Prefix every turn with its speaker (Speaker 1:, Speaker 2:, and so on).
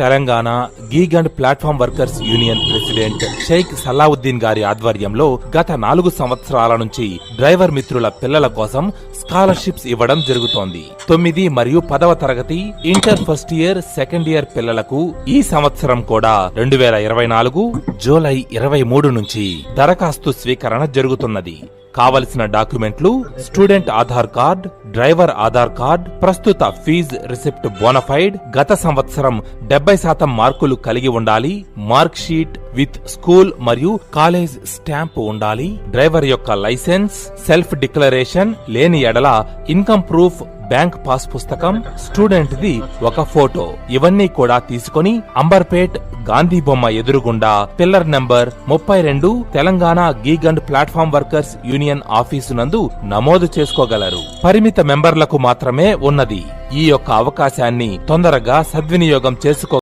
Speaker 1: Telangana gig and platform workers union president Sheikh Salauddin గారి ఆధ్వర్యంలో గత నాలుగు సంవత్సరాల నుంచి డ్రైవర్ మిత్రుల పిల్లల కోసం స్కాలర్షిప్స్ ఇవ్వడం జరుగుతోంది. తొమ్మిది మరియు పదవ తరగతి inter first year second year పిల్లలకు ఈ సంవత్సరం కూడా రెండు వేల ఇరవై నాలుగు జూలై ఇరవై మూడు నుంచి దరఖాస్తు స్వీకరణ జరుగుతున్నది. కావలసిన డాక్యుమెంట్లు student Aadhaar card driver Aadhaar card ప్రస్తుత ఫీజ్ రిసిప్ట్ బోనఫైడ్ గత సంవత్సరం డెబ్బై శాతం మార్కులు కలిగి ఉండాలి మార్క్ షీట్ విత్ స్కూల్ మరియు కాలేజ్ స్టాంప్ ఉండాలి డ్రైవర్ యొక్క లైసెన్స్ సెల్ఫ్ డిక్లరేషన్ లేని ఎడల ఇన్కమ్ ప్రూఫ్ బ్యాంక్ పాస్ పుస్తకం స్టూడెంట్ ది ఒక ఫోటో. ఇవన్నీ కూడా తీసుకొని అంబర్పేట్ గాంధీ బొమ్మ ఎదురుగుండా పిల్లర్ నంబర్ ముప్పై రెండు Telangana gig and platform workers union office నందు నమోదు చేసుకోగలరు. పరిమిత మెంబర్లకు మాత్రమే ఉన్నది. ఈ యొక్క అవకాశాన్ని తొందరగా సద్వినియోగం చేసుకో